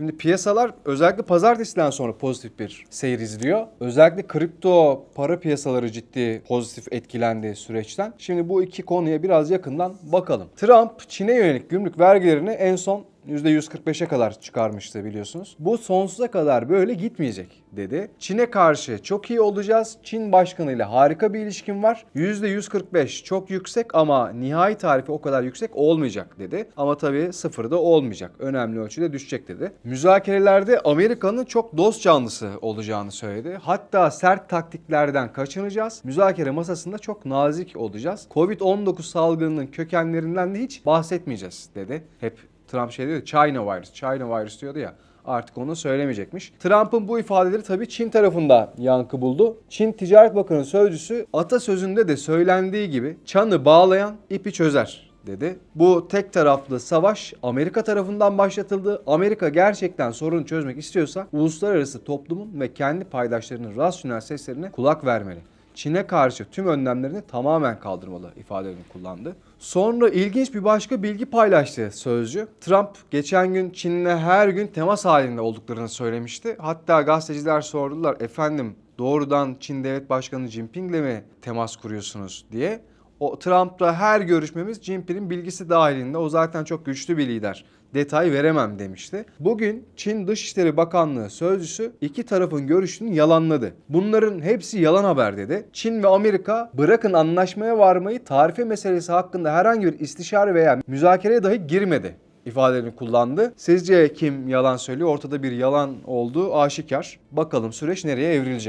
Şimdi piyasalar özellikle pazartesiden sonra pozitif bir seyir izliyor. Özellikle kripto para piyasaları ciddi pozitif etkilendi süreçten. Şimdi bu iki konuya biraz yakından bakalım. Trump Çin'e yönelik gümrük vergilerini en son %145'e kadar çıkarmıştı biliyorsunuz. Bu sonsuza kadar böyle gitmeyecek dedi. Çin'e karşı çok iyi olacağız. Çin başkanıyla harika bir ilişkim var. %145 çok yüksek ama nihai tarifi o kadar yüksek olmayacak dedi. Ama tabii sıfırda olmayacak. Önemli ölçüde düşecek dedi. Müzakerelerde Amerika'nın çok dost canlısı olacağını söyledi. Hatta sert taktiklerden kaçınacağız. Müzakere masasında çok nazik olacağız. Covid-19 salgınının kökenlerinden de hiç bahsetmeyeceğiz dedi. Hep Trump şey diyordu China virus, China virus diyordu ya. Artık onu söylemeyecekmiş. Trump'ın bu ifadeleri tabii Çin tarafında yankı buldu. Çin Ticaret Bakanı sözcüsü atasözünde de söylendiği gibi çanı bağlayan ipi çözer dedi. Bu tek taraflı savaş Amerika tarafından başlatıldı. Amerika gerçekten sorunu çözmek istiyorsa uluslararası toplumun ve kendi paydaşlarının rasyonel seslerine kulak vermeli. Çin'e karşı tüm önlemlerini tamamen kaldırmalı ifadelerini kullandı. Sonra ilginç bir başka bilgi paylaştı sözcü. Trump geçen gün Çin'le her gün temas halinde olduklarını söylemişti. Hatta gazeteciler sordular efendim doğrudan Çin Devlet Başkanı Jinping'le mi temas kuruyorsunuz diye. O Trump'la her görüşmemiz Jinping'in bilgisi dahilinde. O zaten çok güçlü bir lider. Detay veremem demişti. Bugün Çin Dışişleri Bakanlığı sözcüsü iki tarafın görüşünü yalanladı. Bunların hepsi yalan haber dedi. Çin ve Amerika bırakın anlaşmaya varmayı tarife meselesi hakkında herhangi bir istişare veya müzakereye dahi girmedi ifadelerini kullandı. Sizce kim yalan söylüyor? Ortada bir yalan olduğu aşikar. Bakalım süreç nereye evrilecek?